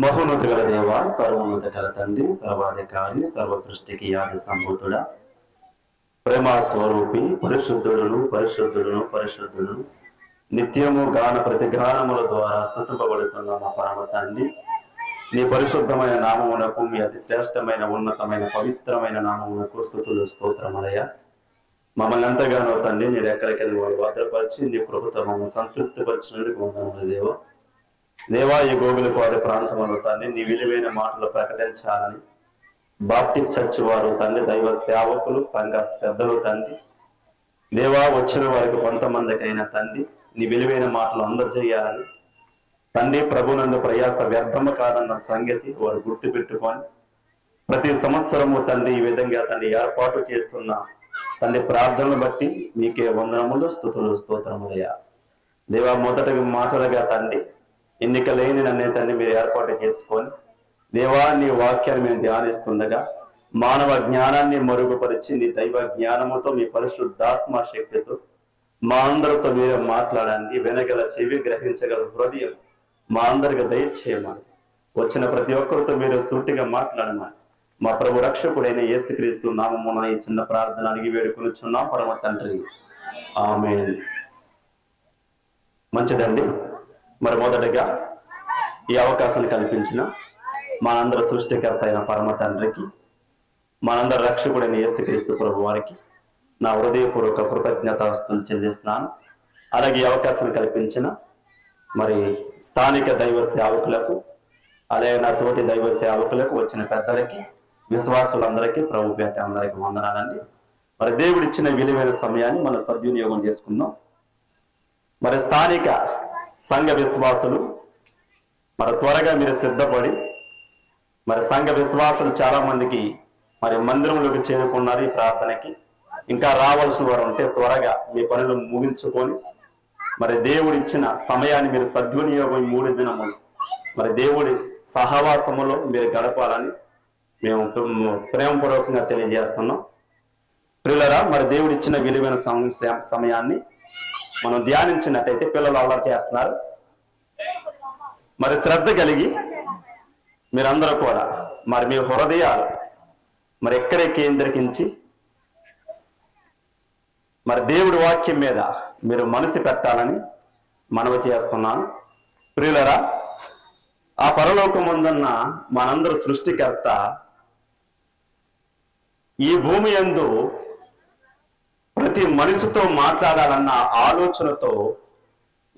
మహోన్నత గల దేవ సర్వోన్నత గల తండ్రి సర్వాధికారి సర్వ సృష్టికి యాది సంభూతుడ. ప్రేమ స్వరూపి పరిశుద్ధుడును పరిశుద్ధుడును పరిశుద్ధుడును. నిత్యము గాన ప్రతిగానముల ద్వారా స్థుతింపబడుతున్న మా పరమ తండ్రి. నీ పరిశుద్ధమైన నామమునకు మీ అతి శ్రేష్టమైన ఉన్నతమైన పవిత్రమైన నామమునకు స్థుతులు స్తోత్రమలయ మమ్మల్ని ఎంతగానో తండ్రి నీ రెక్కల కింద భద్రపరిచి నీ ప్రభుత్వం మమ్మల్ని సంతృప్తిపరిచినందుకు వందనములు దేవా. దేవా ఈ వారి ప్రాంతంలో తండ్రి నీ విలువైన మాటలు ప్రకటించాలని బాప్టి చర్చ్ వారు తండ్రి దైవ సేవకులు సంఘ పెద్దలు తండ్రి దేవా వచ్చిన వారికి కొంతమందికైనా తండ్రి నీ విలువైన మాటలు అందజేయాలని. తండ్రి ప్రభునందు ప్రయాస వ్యర్థము కాదన్న సంగతి వారు గుర్తుపెట్టుకొని ప్రతి సంవత్సరము తండ్రి ఈ విధంగా తండ్రి ఏర్పాటు చేస్తున్న తండ్రి ప్రార్థనలు బట్టి మీకే వందనములు స్థుతులు స్తోత్రములయ్యా. దేవా మొదటి మాటలుగా తండ్రి ఎన్నిక లేని నన్నేతాన్ని మీరు ఏర్పాటు చేసుకొని దేవా నీ వాక్యాన్ని మేము ధ్యానిస్తుండగా మానవ జ్ఞానాన్ని మరుగుపరిచి నీ దైవ జ్ఞానముతో మీ పరిశుద్ధాత్మ శక్తితో మా అందరితో మీరే మాట్లాడండి. వెనగల చెవి గ్రహించగల హృదయం మా అందరికి దయచేయమని. వచ్చిన ప్రతి ఒక్కరితో మీరు సూటిగా మాట్లాడమని. మా ప్రభు రక్షకుడైన యేసుక్రీస్తు నామమున ఈ చిన్న ప్రార్థన అడిగి వేడుకొనిచున్నాం. పరమ తండ్రి. ఆమె మంచిదండి? మరి మొదటగా ఈ అవకాశాన్ని కల్పించిన మనందరి సృష్టికర్త అయిన పరమ తండ్రికి మనందరి రక్షకుడైన యేసుక్రీస్తు ప్రభు వారికి నా హృదయపూర్వక కృతజ్ఞతాస్తులు చెల్లిస్తున్నాను. అలాగే ఈ అవకాశాన్ని కల్పించిన మరి స్థానిక దైవ సేవకులకు అలాగే నా తోటి దైవ సేవకులకు వచ్చిన పెద్దలకి విశ్వాసులందరికీ ప్రభు పేట అందరికీ వందనాలండి. మరి దేవుడిచ్చిన విలువైన సమయాన్ని మనం సద్వినియోగం చేసుకుందాం. మరి స్థానిక సంఘ విశ్వాసులు. మరి త్వరగా మీరు సిద్ధపడి మరి సంఘ విశ్వాసులు చాలా మందికి మరి మందిరంలోకి చేరుకున్నారు ఈ ప్రార్థనకి. ఇంకా రావాల్సిన వారు ఉంటే త్వరగా మీ పనులు ముగించుకొని మరి దేవుడు ఇచ్చిన సమయాన్ని మీరు సద్వినియోగం మూడు దినములు. మరి దేవుడి సహవాసములో మీరు గడపాలని మేము ప్రేమపూర్వకంగా తెలియజేస్తున్నాం. పిల్లరా మరి దేవుడు ఇచ్చిన విలువైన సమయాన్ని మనం ధ్యానించినట్టయితే పిల్లలు అల్లరి చేస్తున్నారు. మరి శ్రద్ధ కలిగి మీరందరూ కూడా మరి మీ హృదయాలు మరి ఎక్కడే కేంద్రీకరించి మరి దేవుడి వాక్యం మీద మీరు మనసు పెట్టాలని మనవి చేస్తున్నాను. ప్రియులరా ఆ పరలోకముందున్న మనందరూ సృష్టికర్త ఈ భూమి యందు ప్రతి మనిషితో మాట్లాడాలన్న ఆలోచనతో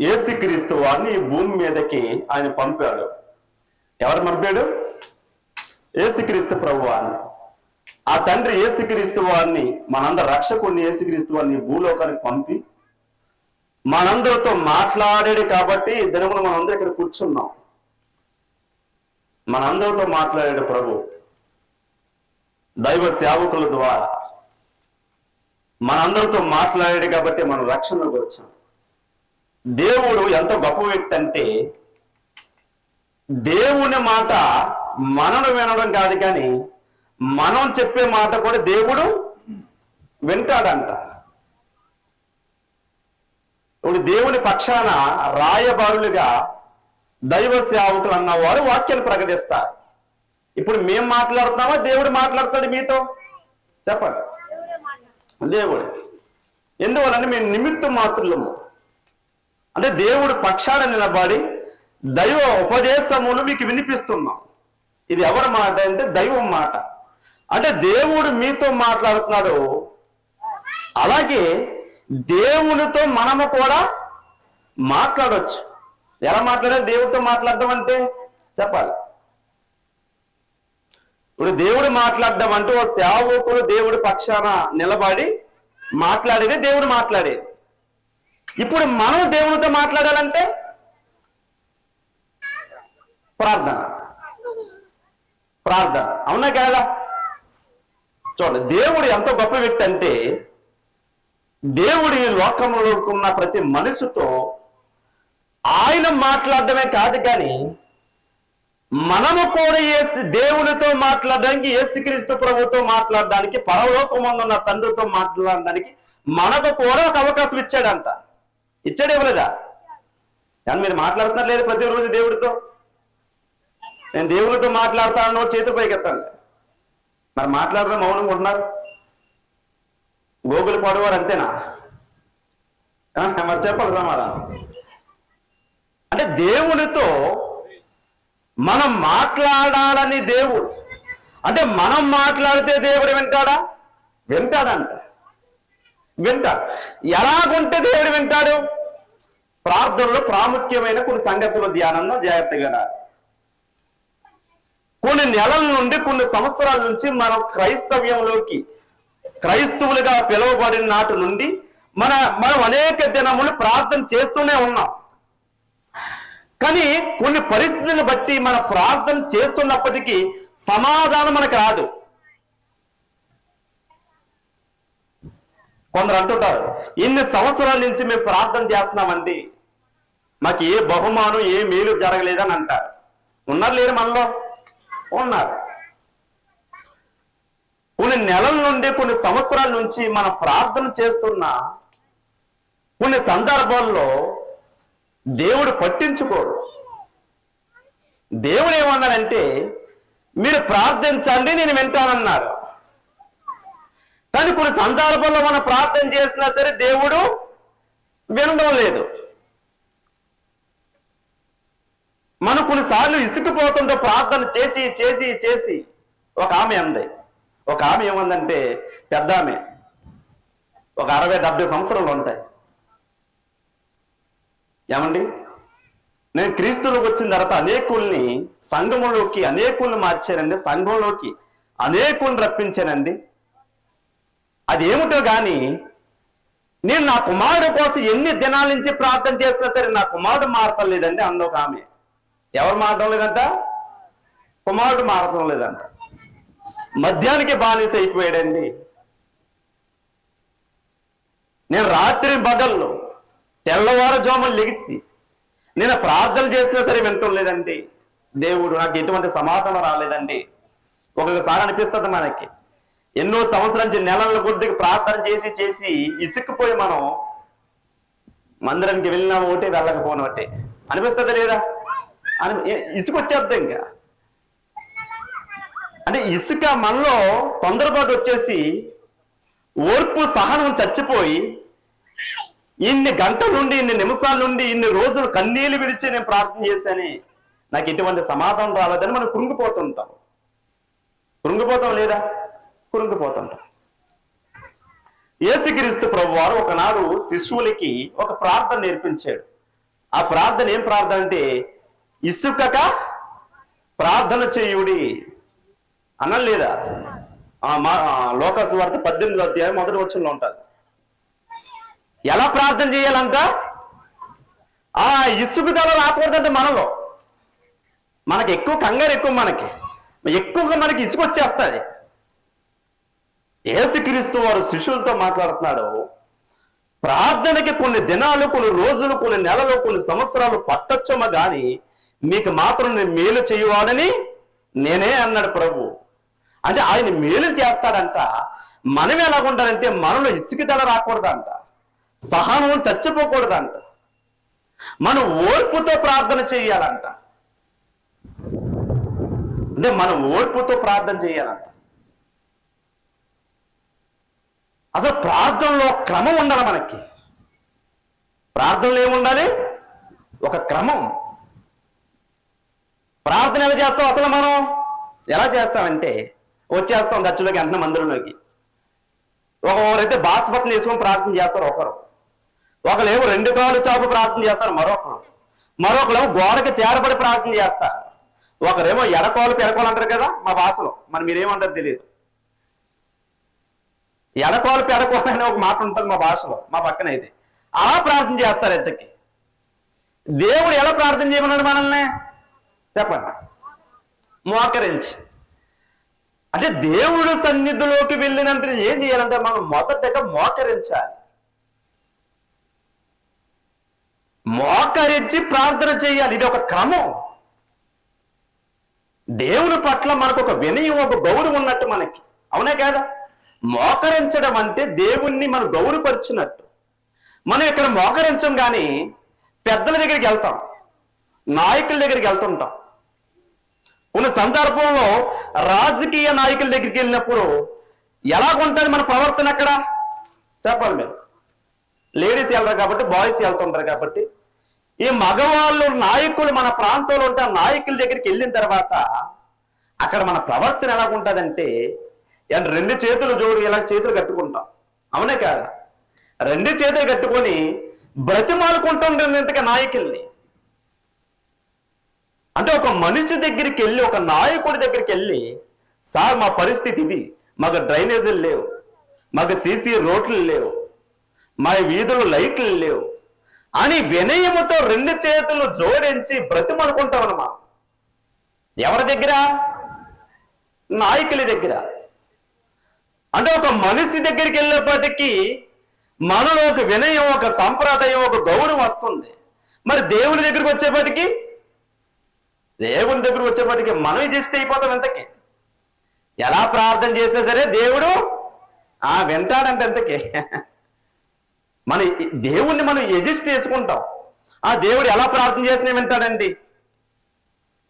ఏసుక్రీస్తు వారిని భూమి మీదకి ఆయన పంపాడు. ఎవరు పంపాడు? ఏసుక్రీస్తు ప్రభు అని ఆ తండ్రి ఏసుక్రీస్తు వారిని మనందరి రక్షకుడిని ఏసుక్రీస్తు వారిని భూలోకానికి పంపి మనందరితో మాట్లాడాడు కాబట్టి దినములు మనందరూ ఇక్కడ కూర్చున్నాం. మనందరితో మాట్లాడాడు ప్రభు. దైవ సేవకుల ద్వారా. మనందరితో మాట్లాడాడు కాబట్టి మనం రక్షణలోకి వచ్చాం. దేవుడు ఎంత గొప్ప వ్యక్తి అంటే దేవుని మాట మనను వినడం కాదు కానీ మనం చెప్పే మాట కూడా దేవుడు వింటాడంట. ఇప్పుడు దేవుని పక్షాన రాయబారులుగా దైవ సేవకులు అన్నవారు వాక్యాన్ని ప్రకటిస్తారు. ఇప్పుడు మేము మాట్లాడుతున్నామా? దేవుడు మాట్లాడతాడు మీతో? చెప్పండి. దేవుడే. ఎందువలన మేము నిమిత్త మాత్రులము? అంటే దేవుడు పక్షాన నిలబడి దైవ ఉపదేశములు మీకు వినిపిస్తున్నాం. ఇది ఎవరి మాట అంటే దైవం మాట. అంటే దేవుడు మీతో మాట్లాడుతున్నాడు. అలాగే దేవునితో మనము కూడా మాట్లాడవచ్చు ఎలా మాట్లాడాలి? దేవుడితో మాట్లాడడం అంటే చెప్పాలి. ఇప్పుడు దేవుడు మాట్లాడడం అంటూ ఓ సేవకుడు దేవుడి పక్షాన నిలబడి మాట్లాడేది దేవుడు మాట్లాడేది. ఇప్పుడు మనం దేవునితో మాట్లాడాలంటే ప్రార్థన. ప్రార్థన. అవునా కాదా? చూడండి దేవుడు ఎంత గొప్ప వ్యక్తి అంటే దేవుడి లోకంలో ఉన్న ప్రతి మనిషితో ఆయన మాట్లాడడమే కాదు కానీ మనము కూడా ఏసు దేవునితో మాట్లాడడానికి యేసుక్రీస్తు ప్రభుతో మాట్లాడడానికి పరలోకమందున్న తండ్రితో మాట్లాడడానికి మనకు కూడా ఒక అవకాశం ఇచ్చాడంట. ఇచ్చాడు ఇవ్వలేదా? కానీ మీరు మాట్లాడుతున్నారు లేదు ప్రతిరోజు దేవుడితో. నేను దేవుడితో మాట్లాడతాను చేతి పైకెత్తాను మరి మాట్లాడడం మౌనంగా ఉన్నారు గోగులు పడవారు అంతేనా? మరి చెప్పాలి సమాధానం. అంటే దేవునితో మనం మాట్లాడాలని దేవుడు. అంటే మనం మాట్లాడితే దేవుడు వింటాడా? వింటాడంట. వింటాడు. ఎలాగుంటే దేవుడు వింటాడు? ప్రార్థనలో ప్రాముఖ్యమైన కొన్ని సంగతులు ధ్యానంలో జాగ్రత్తగా కొన్ని నెలల నుండి కొన్ని సంవత్సరాల నుంచి మనం క్రైస్తవ్యంలోకి క్రైస్తవులుగా పిలువబడిన నాటి నుండి మన మనం అనేక దినములు ప్రార్థన చేస్తూనే ఉన్నాం. కానీ కొన్ని పరిస్థితులను బట్టి మన ప్రార్థన చేస్తున్నప్పటికీ సమాధానం మనకు రాదు. కొందరు అంటుంటారు ఇన్ని సంవత్సరాల నుంచి మేము ప్రార్థన చేస్తున్నామండి. మాకు ఏ బహుమానం ఏ మేలు జరగలేదని అంటారు. ఉన్నారు లేరు మనలో? ఉన్నారు. కొన్ని నెలల నుండి కొన్ని సంవత్సరాల నుంచి మనం ప్రార్థన చేస్తున్న కొన్ని సందర్భాల్లో దేవుడు పట్టించుకోడు దేవుడు ఏమన్నాడంటే మీరు ప్రార్థించండి నేను వింటానన్నారు. కానీ కొన్ని సందర్భాల్లో మనం ప్రార్థన చేసినా సరే దేవుడు వినడం లేదు. మనం కొన్నిసార్లు ఇసుకుపోతుంటే ప్రార్థన చేసి చేసి చేసి ఒక ఆమె అంది. ఒక ఆమె ఏమందంటే పెద్ద ఆమె ఒక అరవై డెబ్బై సంవత్సరాలు ఉంటాయి. ఏమండి? నేను క్రీస్తులోకి వచ్చిన తర్వాత అనేకుల్ని సంఘంలోకి అనేకుల్ని మార్చానండి సంఘంలోకి అనేకుల్ని రప్పించానండి. అది ఏమిటో గాని నేను నా కుమారుడు కోసం ఎన్ని దినాల నుంచి ప్రార్థన చేసినా సరే నా కుమారుడు మారటం లేదండి అందులో ఆమె. ఎవరు మారటం లేదంట? కుమారుడు మారటం లేదంట. మద్యానికి బానిస అయిపోయాడండి. నేను రాత్రి బగల్లో తెల్లవారుజాములు లెగిసి నేను ప్రార్థన చేసినా సరే వింటం లేదండి. దేవుడు నాకు ఎటువంటి సమాధానం రాలేదండి. ఒక్కొక్కసారి అనిపిస్తుంది మనకి. ఎన్నో సంవత్సరాల నుంచి నెలల కొద్దిగా ప్రార్థన చేసి చేసి ఇసుక్కుపోయి మనం మందిరానికి వెళ్ళినా ఒకటి వెళ్ళకపోయినా ఒకటి. అనిపిస్తుంది లేదా? అని ఇసుక ఇంకా? అంటే ఇసుక మనలో తొందరపాటు వచ్చేసి ఓర్పు సహనం చచ్చిపోయి ఇన్ని గంటల నుండి ఇన్ని నిమిషాల నుండి ఇన్ని రోజులు కన్నీళ్ళు విడిచి నేను ప్రార్థన చేశాను నాకు ఎటువంటి సమాధానం రాలేదని మనం కృంగిపోతుంటాం. కృంగిపోతాం లేదా? కృంగిపోతుంటాం. యేసుక్రీస్తు ప్రభు వారు ఒకనాడు శిశువులకి ఒక ప్రార్థన నేర్పించాడు. ఆ ప్రార్థన ఏం ప్రార్థన అంటే ఇసుకక ప్రార్థన చేయుడి అనలేదా? మా లోకసు వార్త పద్దెనిమిది అధ్యాయం మొదటి వచ్చంలో ఉంటారు ఎలా ప్రార్థన చేయాలంట? ఆ ఇసుగుదల రాకూడదంటే మనలో. మనకి ఎక్కువ కంగారు ఎక్కువ మనకి. ఎక్కువగా మనకి ఇసుక వచ్చేస్తుంది. ఏసుక్రీస్తు వారు శిష్యులతో మాట్లాడుతున్నాడు. ప్రార్థనకి కొన్ని దినాలు కొన్ని రోజులు కొన్ని నెలలు కొన్ని సంవత్సరాలు పట్టొచ్చమో కానీ మీకు మాత్రం నేను మేలు చేయవాడని నేనే అన్నాడు ప్రభు. అంటే ఆయన మేలు చేస్తాడంట. మనం ఎలాగుండాలంటే మనలో తల రాకూడదంట. సహనం చచ్చిపోకూడదంట. మనం ఓర్పుతో ప్రార్థన చేయాలంట. అంటే మనం ఓర్పుతో ప్రార్థన చేయాలంట. అసలు ప్రార్థనలో క్రమం ఉండాలి మనకి. ప్రార్థనలో ఏముండాలి? ఒక క్రమం. ప్రార్థన ఎలా చేస్తాం అసలు మనం? ఎలా చేస్తామంటే వచ్చేస్తాం గచ్చులోకి అంటున్న మందిరంలోకి. ఒకరైతే బాస్పతిని వేసుకొని ప్రార్థన చేస్తారు ఒకరు. ఒకరేమో రెండు కాళ్ళు చాపు ప్రార్థన చేస్తారు మరొకరు మరొకరేమో గోడకి చేరబడి ప్రార్థన చేస్తారు. ఒకరేమో ఎడకోలు పెరకోలు అంటారు కదా మా భాషలో. మరి మీరేమంటారు తెలియదు. ఎడకోలు పెడకోలు అనే ఒక మాట ఉంటుంది మా భాషలో మా పక్కన అయితే అలా ప్రార్థన చేస్తారు ఎంతకి దేవుడు ఎలా ప్రార్థన చేయమన్నాడు మనల్ని? చెప్పండి. మోకరించి. అంటే దేవుడు సన్నిధిలోకి వెళ్ళినంటే ఏం చేయాలంటే మనం మొదటగా మోకరించాలి. మోకరించి ప్రార్థన చేయాలి. ఇది ఒక క్రమం. దేవుని పట్ల మనకు ఒక వినయం ఒక గౌరవం ఉన్నట్టు మనకి. అవునా కదా? మోకరించడం అంటే దేవుణ్ణి మనం గౌరవపరిచినట్టు. మనం ఇక్కడ మోకరించం కానీ పెద్దల దగ్గరికి వెళ్తాం నాయకుల దగ్గరికి వెళ్తుంటాం. ఉన్న సందర్భంలో రాజకీయ నాయకుల దగ్గరికి వెళ్ళినప్పుడు ఎలా ఉంటుంది మన ప్రవర్తన అక్కడ? చెప్పాలి మీరు. లేడీస్ వెళ్తారు కాబట్టి బాయ్స్ వెళ్తుంటారు కాబట్టి ఈ మగవాళ్ళు నాయకులు మన ప్రాంతంలో ఉంటే నాయకుల దగ్గరికి వెళ్ళిన తర్వాత అక్కడ మన ప్రవర్తన ఎలా ఉంటుందంటే ఇలా రెండు చేతులు జోడు ఇలా చేతులు కట్టుకుంటాం. అవునే కాదా? రెండు చేతులు కట్టుకొని బ్రతిమాలుకుంటుంటాం ఇంతగా నాయకుల్ని. అంటే ఒక మనిషి దగ్గరికి వెళ్ళి ఒక నాయకుడి దగ్గరికి వెళ్ళి సార్ మా పరిస్థితి ఇది. మాకు డ్రైనేజీలు లేవు. మాకు సీసీ రోడ్లు లేవు. మా వీధులు లైట్లు లేవు. అని వినయముతో రెండు చేతులు జోడించి బ్రతిమనుకుంటాం అన్నమా ఎవరి దగ్గర? నాయకుల దగ్గర. అంటే ఒక మనిషి దగ్గరికి వెళ్ళేప్పటికీ మనలో ఒక వినయం ఒక సంప్రదాయం ఒక గౌరవం వస్తుంది. మరి దేవుని దగ్గరికి వచ్చేప్పటికీ? దేవుని దగ్గరకు వచ్చేప్పటికి మనం అడ్జస్ట్ అయిపోతాం ఇంతకీ. ఎలా ప్రార్థన చేసినా సరే దేవుడు ఆ వింటాడంటే ఇంతకీ. మన దేవుణ్ణి మనం ఎజిస్ట్ చేసుకుంటాం. ఆ దేవుడు ఎలా ప్రార్థన చేసినా వింటాడండి.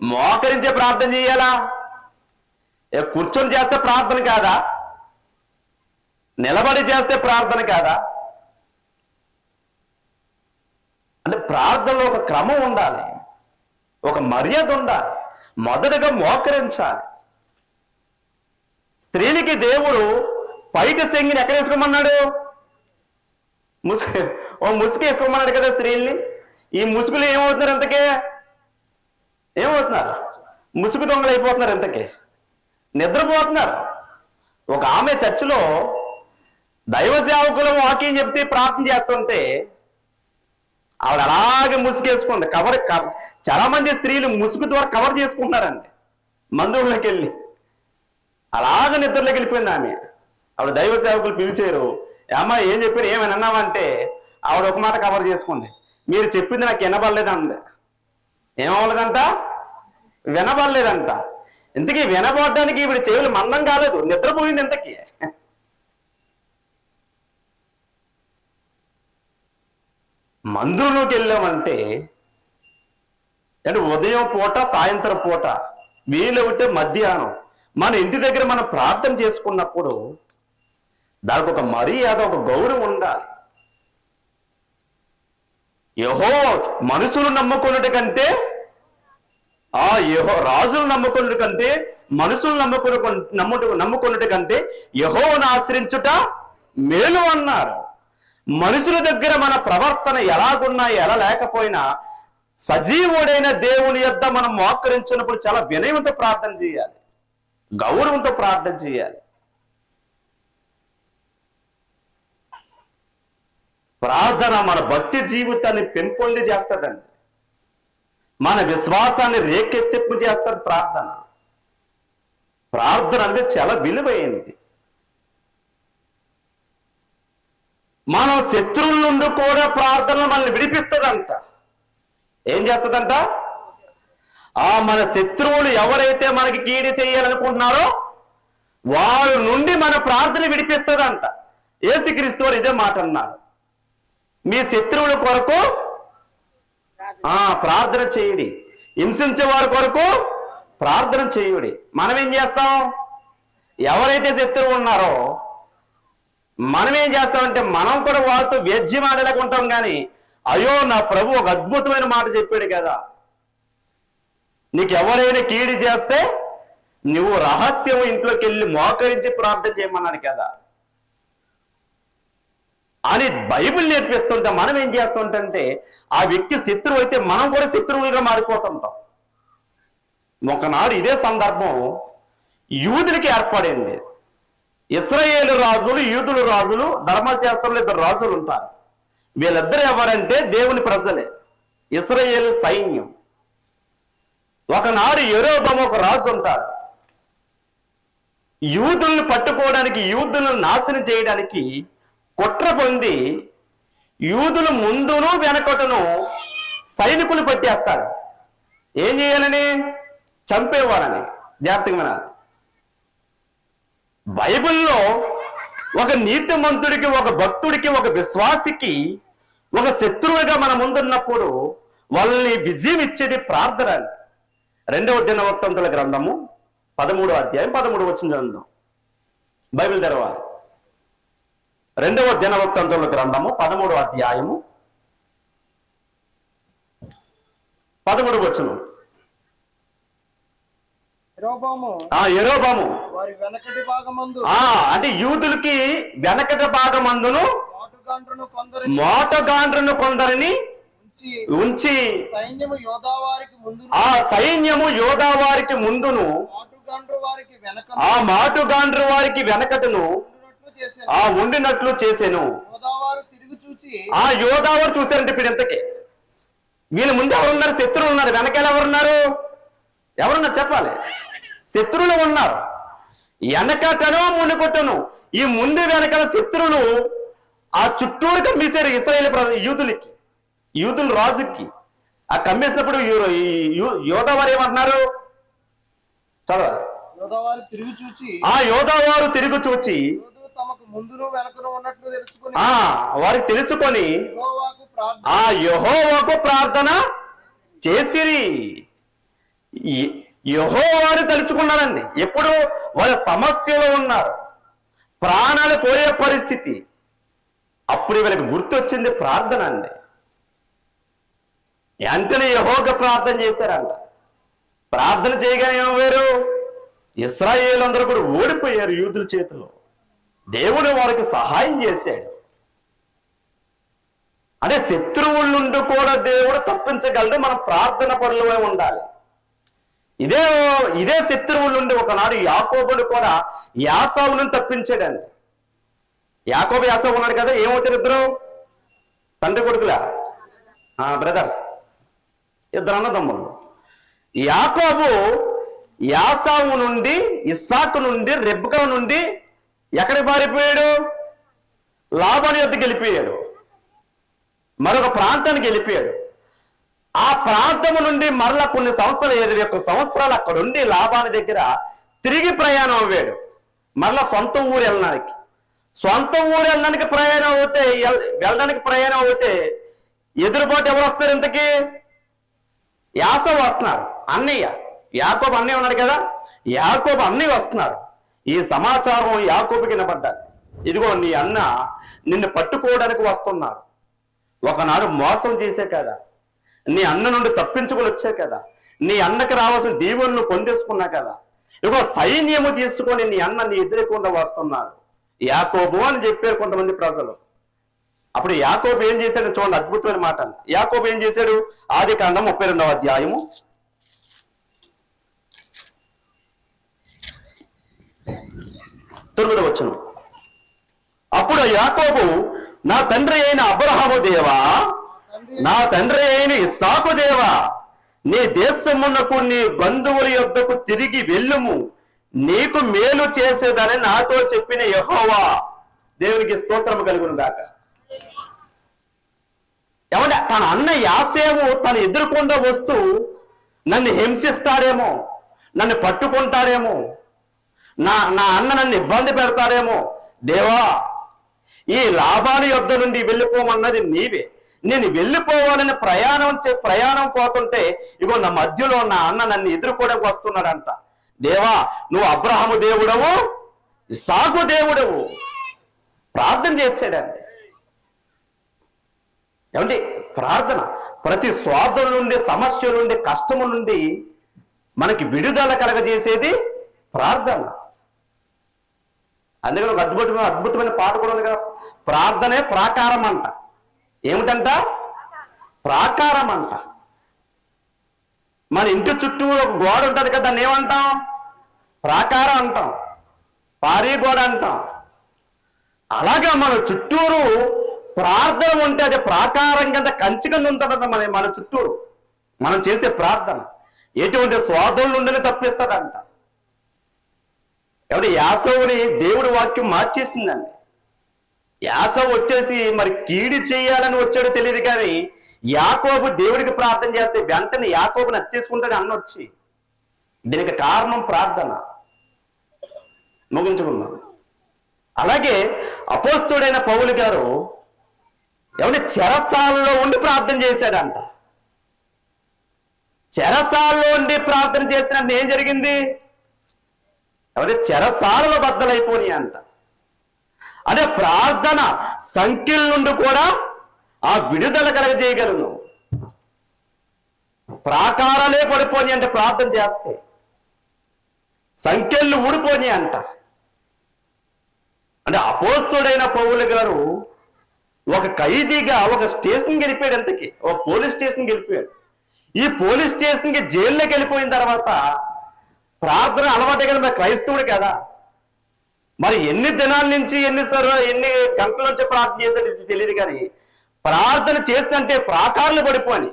మోకరించే ప్రార్థన చేయాలా? కూర్చొని చేస్తే ప్రార్థన కాదా? నిలబడి చేస్తే ప్రార్థన కాదా? అంటే ప్రార్థనలో ఒక క్రమం ఉండాలి. ఒక మర్యాద ఉండాలి. మొదటగా మోకరించాలి. స్త్రీలకి దేవుడు పైకి సెంగిని ఎక్కడ వేసుకోమన్నాడు? ముసుగు ఓ ముసుగు వేసుకోమన్నాడు కదా స్త్రీల్ని. ఈ ముసుగులు ఏమవుతున్నారు ఎంతకే ఏమవుతున్నారు? ముసుగు దొంగలు అయిపోతున్నారు ఎంతకే నిద్రపోతున్నారు. ఒక ఆమె చర్చిలో దైవ సేవకులు వాకింగ్ చెప్తే ప్రార్థన చేస్తుంటే ఆవిడ అలాగే ముసుగేసుకుంది కవర్ చాలా మంది స్త్రీలు ముసుగు ద్వారా కవర్ చేసుకుంటున్నారండి. మందులోకి వెళ్ళి. అలాగ నిద్రలోకి వెళ్ళిపోయింది ఆమె. ఆవిడ దైవ సేవకులు పిలిచారు. అమ్మా ఏం చెప్పారు ఏమైనా అన్నావంటే ఆవిడ ఒక మాట కవర్ చేసుకుంది. మీరు చెప్పింది నాకు వినబడలేదు ఏమవ్వలేదంట? వినబడలేదంట. ఇంతకీ వినబడడానికి ఈవిడ చెవులు మందం కాలేదు. నిద్రపోయింది ఇంతకీ. మందులోకి వెళ్ళామంటే అంటే ఉదయం పూట సాయంత్రం పూట వీలవుతే మధ్యాహ్నం మన ఇంటి దగ్గర మనం ప్రార్థన చేసుకున్నప్పుడు దానికి ఒక మర్యాద ఒక గౌరవం ఉండాలి. యహో మనుషులు నమ్ముకున్నట్టు కంటే ఆ యహో రాజులు నమ్ముకున్నట్టు కంటే మనుషులు నమ్ముకున్న నమ్ముట నమ్ముకున్నట్టు కంటే యహోను ఆశ్రయించుట మేలు అన్నారు. మనుషుల దగ్గర మన ప్రవర్తన ఎలాగున్నా ఎలా లేకపోయినా సజీవుడైన దేవుని యొద్ద మనం మోకరించినప్పుడు చాలా వినయంతో ప్రార్థన చేయాలి. గౌరవంతో ప్రార్థన చేయాలి. ప్రార్థన మన భక్తి జీవితాన్ని పెంపొంది చేస్తుందండి. మన విశ్వాసాన్ని రేకెత్తింపు చేస్తుంది ప్రార్థన. ప్రార్థన అనేది చాలా విలువైంది మనం శత్రువుల నుండి కూడా ప్రార్థన మనల్ని విడిపిస్తుందంట. ఏం చేస్తుందంట? ఆ మన శత్రువులు ఎవరైతే మనకి కీడి చేయాలనుకుంటున్నారో వాళ్ళ నుండి మన ప్రార్థన విడిపిస్తుందంట. ఏసుక్రీస్తు వారు ఇదే మాట అన్నారు. మీ శత్రువుల కొరకు ఆ ప్రార్థన చేయుడి. హింసించే వారి కొరకు ప్రార్థన చేయుడి. మనం ఏం చేస్తాం? ఎవరైతే శత్రువు ఉన్నారో మనం ఏం చేస్తామంటే మనం కూడా వాళ్ళతో వ్యాజ్యం ఆడలేకుంటాం కానీ అయ్యో నా ప్రభు ఒక అద్భుతమైన మాట చెప్పాడు కదా. నీకు ఎవరైనా కీడి చేస్తే నువ్వు రహస్యం ఇంట్లోకి వెళ్ళి మోకరించి ప్రార్థన చేయమన్నాడు కదా. అని బైబిల్ నేర్పిస్తుంటే మనం ఏం చేస్తుంటే ఆ వ్యక్తి శత్రువు అయితే మనం కూడా శత్రువులుగా మారిపోతుంటాం. ఒకనాడు ఇదే సందర్భం యూదులకి ఏర్పడింది. ఇస్రాయేలు రాజులు యూదులు రాజులు ధర్మశాస్త్రంలో ఇద్దరు రాజులు ఉంటారు. వీళ్ళిద్దరు ఎవరంటే దేవుని ప్రజలే. ఇస్రాయేల్ సైన్యం. ఒకనాడు ఎరోబం ఒక రాజు ఉంటారు యూదుల్ని పట్టుకోవడానికి యూదులను నాశనం చేయడానికి కుట్ర పొంది యూదులు ముందును వెనకటను సైనికులు పట్టేస్తారు. ఏం చేయాలని? చంపేవారని. జాగ్రత్తగా వినాలి బైబిల్లో ఒక నీతిమంతుడికి ఒక భక్తుడికి ఒక విశ్వాసికి ఒక శత్రువుగా మన ముందున్నప్పుడు వాళ్ళని విజయం ఇచ్చేది ప్రార్థన రెండవ దినవృత్తంతుల గ్రంథము పదమూడో అధ్యాయం పదమూడు వచ్చిన చదువుదాం. బైబిల్ తెరవాలి. రెండవ దినవృత్తంతుల గ్రంథము పదమూడో అధ్యాయము. పదమూడు వచ్చును. ఎరోబాము అంటే యూదులకి వెనకట భాగమందును మాటుగాండ్రును కొందరిని ఉంచి ఉంచి సైన్యము యోధావారికి ముందు ఆ సైన్యము యోధా వారికి ముందును మాటుగాండ్రు వారికి వెనక ఆ మాటుగాండ్రు వారికి వెనకటను ఆ ఉండినట్లు చూచి ఆ యోధావారు చూశారంటే ఇప్పుడు ఇంతకి వీళ్ళ ముందు ఎవరున్నారు? శత్రువులు ఉన్నారు. వెనకాల ఎవరున్నారు? ఎవరున్నారు? చెప్పాలి. శత్రువులు ఉన్నారు. వెనకటను మునుకొట్టను ఈ ముందు వెనకాల శత్రువులు ఆ చుట్టూరు కమ్మేశారు ఇస్రాయేల్ యూదులకి యూదులు రాజుకి. ఆ కమ్మేసినప్పుడు యోధావారు ఏమంటున్నారు? చదవాలి. యోధావారు తిరిగి చూచి ఆ యోధావారు తిరిగి చూచి ముందును వెనకను ఉన్నట్లు తెలుసుకుని ఆ వారికి తెలుసుకొని యెహోవాకు ప్రార్థన. ఆ యహోవాకు ప్రార్థన చేసిరి. ఈ- యెహోవాను తలుచుకున్నారండి ఎప్పుడు వాళ్ళ సమస్యలో ఉన్నారు. ప్రాణాలు పోయే పరిస్థితి. అప్పుడు వీళ్ళకి గుర్తొచ్చింది ప్రార్థన అండి. వెంటనే యహోగ ప్రార్థన చేశారంట. ప్రార్థన చేయగానే ఏమయ్యారు ఇస్రాయేల్ అందరూ కూడా ఓడిపోయారు యూదుల చేతిలో. దేవుడు వారికి సహాయం చేశాడు. అంటే శత్రువుల నుండి కూడా దేవుడు తప్పించగలడు మనం ప్రార్థన పనులమే ఉండాలి. ఇదే ఇదే శత్రువుల నుండి ఒకనాడు యాకోబుడు కూడా యాసావు నుండి తప్పించాడండి. యాకోబు యాసవు ఉన్నాడు కదా ఏమవుతారు ఇద్దరు? తండ్రి కొడుకులా? బ్రదర్స్ ఇద్దరు అన్నదమ్ములు. యాకోబు యాసావు నుండి ఇస్సాకు నుండి రెబ్కా నుండి ఎక్కడ పారిపోయాడు? లాభాల యొద్దకు వెళ్ళిపోయాడు. మరొక ప్రాంతానికి వెళ్ళిపోయాడు. ఆ ప్రాంతము నుండి మరలా కొన్ని సంవత్సరాలు ఇరవై ఒక్క సంవత్సరాలు అక్కడ ఉండి దగ్గర తిరిగి ప్రయాణం అవ్వాడు మరలా సొంత ఊరు వెళ్ళడానికి. సొంత ఊరు వెళ్ళడానికి ప్రయాణం అవుతే వెళ్ళడానికి ప్రయాణం అవుతే ఎదురుబాటు ఎవరు వస్తారు ఇంతకీ? యాసవ్ వస్తున్నారు. అన్నయ్య. యాకోబు అన్నయ్య ఉన్నాడు కదా? యాకోబు అన్నయ్య వస్తున్నారు. ఈ సమాచారం యాకోబు వినపడ్డాది. ఇదిగో నీ అన్న నిన్ను పట్టుకోవడానికి వస్తున్నాడు ఒకనాడు మోసం చేసే కదా. నీ అన్న నుండి తప్పించుకొని వచ్చే కదా. నీ అన్నకి రావాల్సిన దీవులను పొందేసుకున్నా కదా. ఇగో సైన్యము తీసుకొని నీ అన్న నీ ఎదురకుండా వస్తున్నాడు యాకోబు అని చెప్పారు కొంతమంది ప్రజలు. అప్పుడు యాకోబు ఏం చేశాడు చూడండి అద్భుతమైన మాట యాకోబు ఏం చేశాడు? ఆది కాండం ముప్పై రెండవ అధ్యాయము తొమ్మిది వచ్చును అప్పుడు యాకోబు నా తండ్రి అయిన అబ్రహాము దేవా నా తండ్రి అయిన ఇస్సాకు దేవా నీ దేశమునకు నీ బంధువుల యొద్దకు తిరిగి వెళ్ళుము. నీకు మేలు చేసేదని నాతో చెప్పిన యహోవా. దేవునికి స్తోత్రం కలుగును గాక. ఎవడ తన అన్న యాసేవు తను ఎదుర్కొండ వస్తూ నన్ను హింసిస్తాడేమో నన్ను పట్టుకుంటాడేమో నా నా అన్న నన్ను ఇబ్బంది పెడతాడేమో దేవా ఈ లాభాల యొద్ద నుండి వెళ్ళిపోమన్నది నీవే. నేను వెళ్ళిపోవాలని ప్రయాణం చే ప్రయాణం పోతుంటే ఇగో నా మధ్యలో నా అన్న నన్ను ఎదుర్కోవడానికి వస్తున్నాడంట. దేవా నువ్వు అబ్రహము దేవుడవు సాగు దేవుడవు. ప్రార్థన చేశాడండి ఏమండి? ప్రార్థన. ప్రతి స్వార్థం నుండి సమస్య నుండి కష్టము నుండి మనకి విడుదల కలగజేసేది ప్రార్థన. అందుకని ఒక అద్భుతమైన అద్భుతమైన పాట కూడా ఉంది కదా. ప్రార్థనే ప్రాకారం అంట ఏమిటంట? ప్రాకారం అంట మన ఇంటి చుట్టూ ఒక గోడ ఉంటుంది కదా దాన్ని ఏమంటాం? ప్రాకారం అంటాం. పారీ గోడ అంటాం. అలాగే మన చుట్టూరు ప్రార్థన ఉంటే అది ప్రాకారం కింద కంచి కింద ఉంటుందంట మన మన చుట్టూరు. మనం చేసే ప్రార్థన. ఎటువంటి స్వార్థం ఉండని తప్పిస్తుందంట. కాబట్టి యాసవుని దేవుడి వాక్యం మార్చేసిందండి. యాసవ్ వచ్చేసి మరి కీడి చేయాలని వచ్చాడో తెలియదు కానీ యాకోబు దేవుడికి ప్రార్థన చేస్తే వెంటనే యాకోబుని అత్తేసుకుంటాడు అన్న వచ్చి దీనికి కారణం ప్రార్థన. ముగించుకున్నాను అలాగే అపోస్తుడైన పౌలు గారు ఎవరి చెరసాలలో ఉండి ప్రార్థన చేశాడంట. చెరసాలలో ఉండి ప్రార్థన చేసినట్టు ఏం జరిగింది? ఎవరి చెరసాలలో బద్దలైపోయి అంట. అదే ప్రార్థన సంఖ్యల నుండి కూడా ఆ విడుదల కలగజేయగలను. ప్రాకారాలే పడిపోని అంటే ప్రార్థన చేస్తే సంఖ్యలు ఊడిపోని అంట. అంటే అపోస్తుడైన పౌలు గారు ఒక ఖైదీగా ఒక స్టేషన్కి వెళ్ళిపోయాడు ఎంతకి ఒక పోలీస్ స్టేషన్కి వెళ్ళిపోయాడు ఈ పోలీస్ స్టేషన్కి జైల్లోకి వెళ్ళిపోయిన తర్వాత ప్రార్థన అలవాటే కదా మరి క్రైస్తవుడు కదా. మరి ఎన్ని దినాల నుంచి ఎన్ని సర్ ఎన్ని గంటల నుంచి ప్రార్థన చేశాడు తెలియదు కానీ ప్రార్థన చేస్తుంటే ప్రాకారాలు పడిపోని.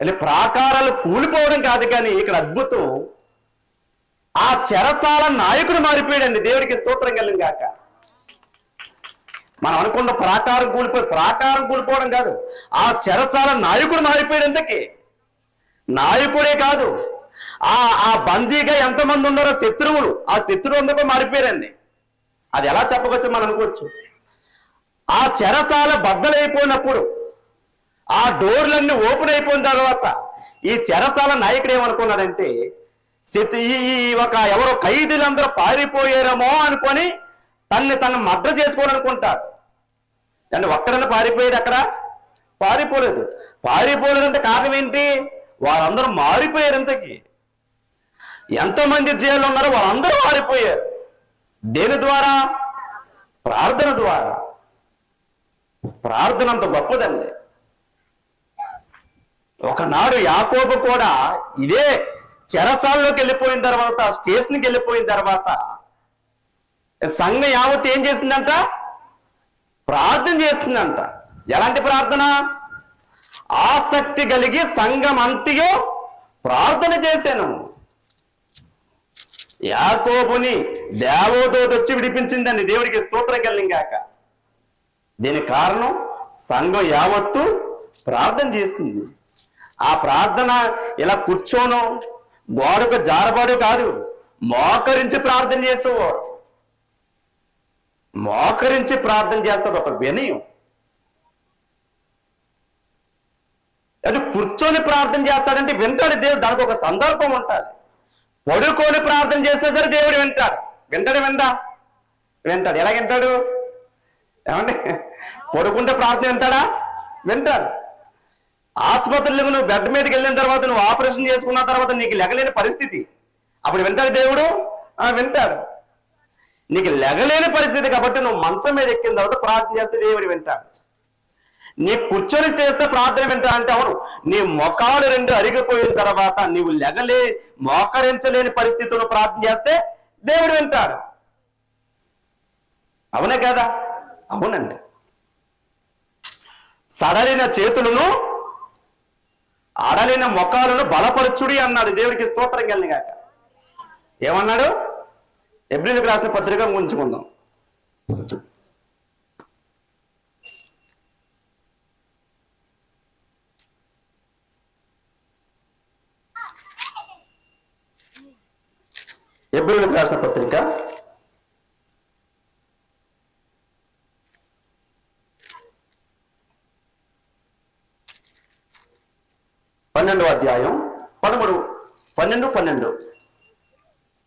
అంటే ప్రాకారాలు కూలిపోవడం కాదు కానీ ఇక్కడ అద్భుతం. ఆ చెరసాల నాయకుడు మారిపోయాడండి దేవుడికి స్తోత్రం కలిగిన కాక మనం అనుకున్న ప్రాకారం కూలిపోయి ప్రాకారం కూలిపోవడం కాదు. ఆ చెరసాల నాయకుడు మారిపోయాడు ఎందుకే నాయకుడే కాదు. ఆ ఆ బందీగా ఎంతమంది ఉన్నారో శత్రువులు ఆ శత్రువు అందరూ మారిపోయారండి. అది ఎలా చెప్పవచ్చు మనం అనుకోవచ్చు? ఆ చెరసాల బద్దలైపోయినప్పుడు ఆ డోర్లన్నీ ఓపెన్ అయిపోయిన తర్వాత ఈ చెరసాల నాయకుడు ఏమనుకున్నాడంటే ఈ ఈ ఒక ఎవరో ఖైదీలందరూ పారిపోయారేమో అనుకొని తన్ని తను మద్ర చేసుకోవాలనుకుంటాడు అంటే ఒక్కడన్నా పారిపోయాడు అక్కడ? పారిపోలేదు. పారిపోలేదంటే కారణం ఏంటి? వారందరూ మారిపోయారు ఇంతకీ. ఎంతమంది జైలు ఉన్నారో వాళ్ళందరూ మారిపోయారు. దేని ద్వారా? ప్రార్థన ద్వారా. ప్రార్థన అంత గొప్పదండి. ఒకనాడు యాకోబు కూడా ఇదే చెరసాల్లోకి వెళ్ళిపోయిన తర్వాత స్టేషన్కి వెళ్ళిపోయిన తర్వాత సంఘం యావత్ ఏం చేసిందంట? ప్రార్థన చేస్తుందంట. ఎలాంటి ప్రార్థన? ఆసక్తి కలిగి సంఘం అంతయో ప్రార్థన చేశాను. యాకోబుని దేవోదోత వచ్చి విడిపించిందండి. దేవుడికి స్తోత్రం కలిగాక దీనికి కారణం సంఘం యావత్తు ప్రార్థన చేస్తుంది. ఆ ప్రార్థన ఇలా కూర్చోను గోడకు జారబాడు కాదు మోకరించి ప్రార్థన చేసేవాడు. మోకరించి ప్రార్థన చేస్తాడు ఒక వినయం. అంటే కూర్చొని ప్రార్థన చేస్తాడంటే వింటాడు దేవుడు దానికి ఒక సందర్భం ఉంటుంది. పడుకొని ప్రార్థన చేస్తే సరే దేవుడు వింటాడు. వింటాడు విందా? వింటాడు. ఎలా వింటాడు? ఏమండి? పడుకుంటే ప్రార్థన వింటాడా? వింటాడు. ఆసుపత్రిలో నువ్వు బెడ్ మీదకి వెళ్ళిన తర్వాత నువ్వు ఆపరేషన్ చేసుకున్న తర్వాత నీకు లెగలేని పరిస్థితి. అప్పుడు వింటాడు దేవుడు? వింటాడు. నీకు లెగలేని పరిస్థితి కాబట్టి నువ్వు మంచం మీద ఎక్కిన తర్వాత ప్రార్థన చేస్తే దేవుడు వింటాడు. నీ కూర్చొని చేస్తే ప్రార్థన వింటా అంటే అవును. నీ మొఖాలు రెండు అరిగిపోయిన తర్వాత నీవు లెగలే మోకరించలేని పరిస్థితుల్లో ప్రార్థన చేస్తే దేవుడు వింటాడు. అవునే కదా? అవునండి. సడలిన చేతులను అడలిన మొఖాలను బలపరచుడి అన్నాడు. దేవుడికి స్తోత్రం కలిగాక. ఏమన్నాడు? ఎబ్రిల్కి రాసిన పత్రిక ఉంచుకుందాం. ఫిబ్రవరికి రాసిన పత్రిక. పన్నెండవ అధ్యాయం పదమూడు పన్నెండు పన్నెండు.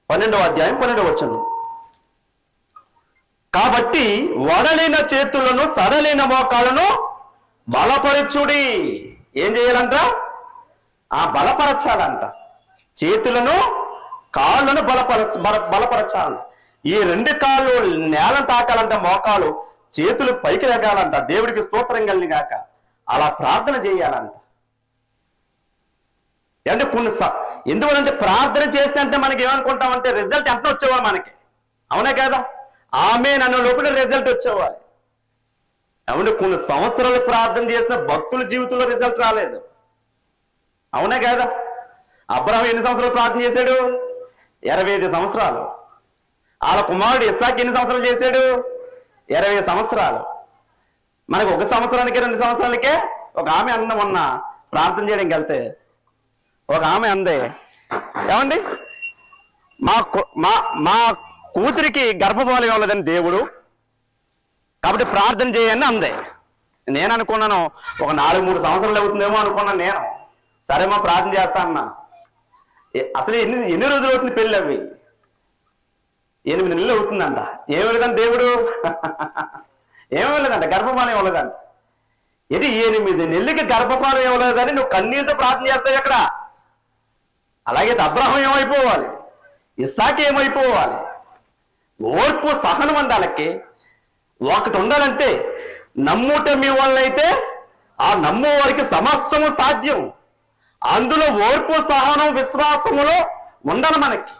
పన్నెండవ అధ్యాయం పన్నెండవ వచ్చను కాబట్టి వడలేన చేతులను సడలేన మోకాలను బలపరచుడి. ఏం చేయాలంట? ఆ బలపరచాలంట. చేతులను కాళ్ళను బలపర బల- ఈ రెండు కాళ్ళు నేలను తాకాలంట మోకాలు చేతులు పైకి ఎగాలంట దేవుడికి స్తోత్రం కలిగి గాక. అలా ప్రార్థన చేయాలంట. అంటే కొన్ని ఎందువలంటే ప్రార్థన చేస్తే అంటే మనకి ఏమనుకుంటామంటే రిజల్ట్ ఎంత వచ్చేవా మనకి. అవునా కదా? ఆమె నన్ను లోపల రిజల్ట్ వచ్చేవాలి అవును కొన్ని సంవత్సరాలు ప్రార్థన చేసిన భక్తుల జీవితంలో రిజల్ట్ రాలేదు. అవునా కదా? అబ్రహం ఎన్ని సంవత్సరాలు ప్రార్థన చేశాడు? ఇరవై ఐదు సంవత్సరాలు. వాళ్ళ కుమారుడు ఇస్సాకి ఎన్ని సంవత్సరాలు చేశాడు? ఇరవై సంవత్సరాలు. మనకు ఒక సంవత్సరానికి రెండు సంవత్సరాలకే ఒక ఆమె అన్న మొన్న ప్రార్థన చేయడానికి వెళ్తే. ఒక ఆమె అందే ఏమండి? మా కు- మా మా కూతురికి గర్భఫలం ఇవ్వలేదని దేవుడు కాబట్టి ప్రార్థన చేయండి అందే. నేను అనుకున్నాను ఒక నాలుగు మూడు సంవత్సరాలు అవుతుందేమో అనుకున్నాను నేను. సరేమో ప్రార్థన చేస్తా అన్నా. అసలు ఎన్ని ఎన్ని రోజులు అవుతుంది పెళ్ళి అవి? ఎనిమిది నెలలు అవుతుందంట. ఏమి దేవుడు? ఏమి లేదంట ఇవ్వలేదంట ఇది ఎనిమిది నెలలకి గర్భఫలం ఇవ్వలేదని నువ్వు కన్నీళ్ళతో ప్రార్థన చేస్తావు ఎక్కడ? అలాగే అబ్రహం ఏమైపోవాలి? ఇస్సాకి ఏమైపోవాలి? ఓర్పు సహనం ఉండాలకి ఒకటి ఉండాలంటే నమ్ముట మీ వాళ్ళైతే ఆ నమ్ము వారికి సమస్తము సాధ్యం. అందులో ఓర్పు సహనం విశ్వాసములో ఉండాలి మనకి.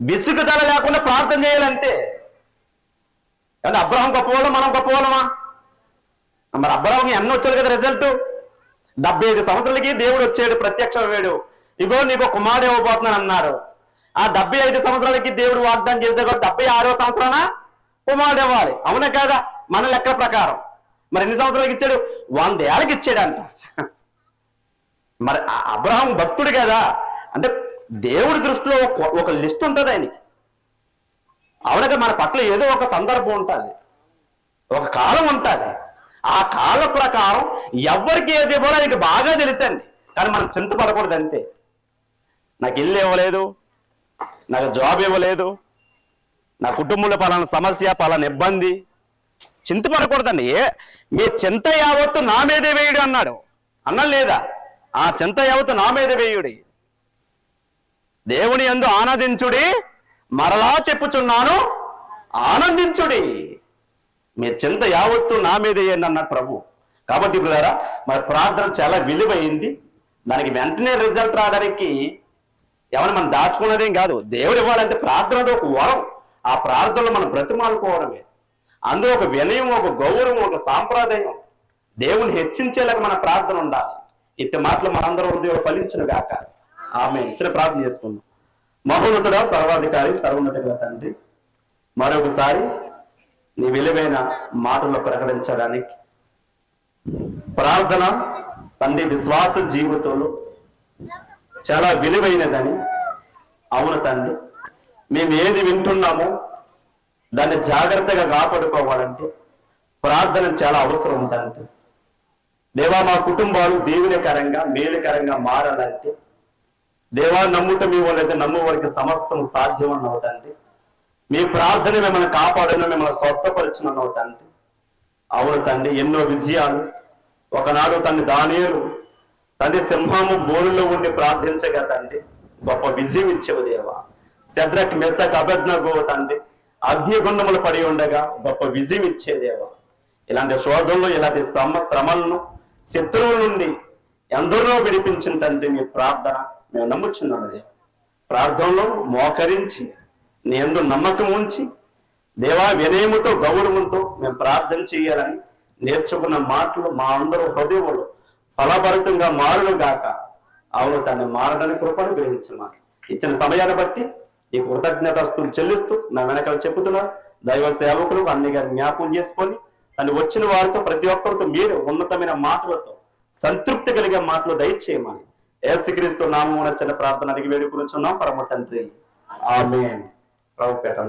విసుగుదల లేకుండా ప్రార్థన చేయాలంటే. కానీ అబ్రహం గొప్పవాళ్ళం మనం గొప్పవాళ్ళమా? మరి అబ్రహం ఎన్న వచ్చాడు కదా రిజల్ట్. డెబ్బై ఐదు సంవత్సరాలకి దేవుడు వచ్చాడు ప్రత్యక్షమయ్యాడు ఇగో నీకు కుమారుడు ఇవ్వబోతున్నాను అన్నారు. ఆ డెబ్బై ఐదు సంవత్సరాలకి దేవుడు వాగ్దానం చేసే కూడా డెబ్బై ఆరో సంవత్సరాన కుమారుడు ఇవ్వాలి అవునా కాదా? మన లెక్క ప్రకారం. మరి ఎన్ని సంవత్సరాలకి ఇచ్చాడు? వంద ఏళ్ళకి ఇచ్చాడంట. మరి ఆ అబ్రహం భక్తుడు కదా. అంటే దేవుడి దృష్టిలో ఒక ఒక లిస్ట్ ఉంటుంది ఆయనకి. అవునగా మన పట్ల ఏదో ఒక సందర్భం ఉంటుంది. ఒక కాలం ఉంటుంది. ఆ కాలం ప్రకారం ఎవరికి ఏది ఇవ్వాలో ఆయనకి బాగా తెలుసండి. కానీ మనం చింతపడకూడదు అంతే. నాకు ఇల్లు ఇవ్వలేదు నాకు జాబ్ ఇవ్వలేదు నా కుటుంబంలో పలానా సమస్య పలానా ఇబ్బంది. చింతపడకూడదండి. ఏ మీ చింత యావత్తు నా మీదే వేయడం అన్నాడు. అన్నా లేదా? ఆ చింత యావత్ నా మీద వేయుడి. దేవుని అందు ఆనందించుడి. మరలా చెప్పుచున్నాను ఆనందించుడి. మీ చింత యావత్తు నా మీద అన్నాడు ప్రభు. కాబట్టి ఇప్పుడు మరి ప్రార్థన చాలా విలువైంది. దానికి వెంటనే రిజల్ట్ రావడానికి ఎవరిని మనం దాచుకున్నదేం కాదు. దేవుడు ఇవ్వాలంటే ప్రార్థనతో ఒక వరం. ఆ ప్రార్థనలో మనం బ్రతిమాలుకోవడమే. అందులో ఒక వినయం ఒక గౌరవం ఒక సాంప్రదాయం. దేవుని హెచ్చించేలాగా మన ప్రార్థన ఉండాలి. ఇట్టి మాటలు మనందరం హృదయం ఫలించిన గాక ఆమె ఇచ్చిన ప్రార్థన చేసుకుందాం. మహోన్నతుడ సర్వాధికారి సర్వోన్నత తండ్రి మరొకసారి నీ విలువైన మాటలు ప్రకటించడానికి ప్రార్థన తండ్రి విశ్వాస జీవితంలో చాలా విలువైనదని అవును తండ్రి. మేము ఏది వింటున్నామో దాన్ని జాగ్రత్తగా కాపాడుకోవాలంటే ప్రార్థన చాలా అవసరం తండ్రి. దేవా మా కుటుంబాలు దేవునికరంగా మేలుకరంగా మారాలంటే దేవా నమ్ముట మీ వాళ్ళైతే నమ్ము వారికి సమస్తం సాధ్యం అన్నావు తండ్రి మీ ప్రార్థన మిమ్మల్ని కాపాడను మిమ్మల్ని స్వస్థపరచునన్నావు తండ్రి అవును తండ్రి ఎన్నో విజయాలు. ఒకనాడు తండ్రి దానియలు తండ్రి సింహము బోరులో ఉండి ప్రార్థించగా తండ్రి గొప్ప విజయం ఇచ్చేవు దేవా. సెడ్రక్ మెస్తక్ అభజ్ఞగో తండ్రి అగ్నిగుండములు పడి ఉండగా గొప్ప విజయం ఇచ్చేదేవా ఇలాంటి శోధనలు ఇలాంటి శ్రమ శ్రమలను శత్రువుల నుండి ఎందరో విడిపించిన తండ్రి మీ ప్రార్థన మేము నమ్ముచున్నాము ప్రార్థనలో మోకరించి నీ ఎందు నమ్మకం ఉంచి దేవా వినయముతో గౌరవంతో మేము ప్రార్థన చేయాలని నేర్చుకున్న మాటలు మా అందరూ హృదయంలో ఫలభరితంగా మారును గాక అవును తను మారడానికి కృపను గ్రహించమా ఇచ్చిన సమయాన్ని బట్టి ఈ కృతజ్ఞతస్తులు చెల్లిస్తూ నా వెనకాల చెప్పుతున్నారు. దైవ సేవకులు అన్ని గారి జ్ఞాపకం చేసుకొని తను వచ్చిన వారితో ప్రతి ఒక్కరితో మీరు ఉన్నతమైన మాటలతో సంతృప్తి కలిగే మాటలు దయచేయమని ఏసుక్రీస్తు నామమున చిన్న ప్రార్థన అడిగి వేడుకునిచున్నాం. పరమ తండ్రి. ఆమె ప్రభుపేట